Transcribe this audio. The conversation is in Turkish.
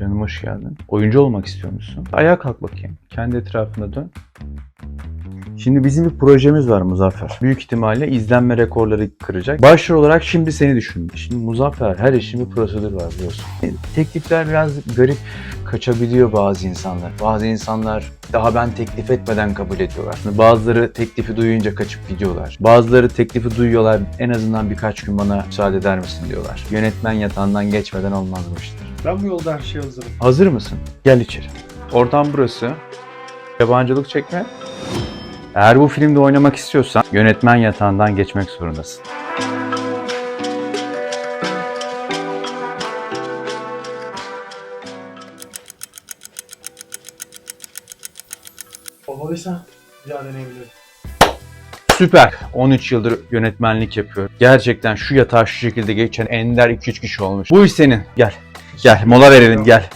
Canım hoş geldin. Oyuncu olmak istiyor musun? Ayağa kalk bakayım. Kendi etrafına dön. Şimdi bizim bir projemiz var Muzaffer. Büyük ihtimalle izlenme rekorları kıracak. Başrol olarak şimdi seni düşündüm. Şimdi Muzaffer her işin bir prosedür var biliyorsun. E, Teklifler biraz garip kaçabiliyor bazı insanlar. Bazı insanlar daha ben teklif etmeden kabul ediyorlar. Bazıları teklifi duyunca kaçıp gidiyorlar. Bazıları teklifi duyuyorlar en azından birkaç gün bana müsaade eder misin diyorlar. Yönetmen yatağından geçmeden olmaz bu işler. Ben bu yolda her şeye hazırım. Hazır mısın? Gel içeri. Ortam burası. Yabancılık çekme. Eğer bu filmde oynamak istiyorsan yönetmen yatağından geçmek zorundasın. Olmalıysa bir daha deneyebilirim. Süper. 13 yıldır yönetmenlik yapıyor. Gerçekten şu yatağa şu şekilde geçen ender 2-3 kişi olmuş. Bu iş senin. Gel. Gel. Mola verelim gel.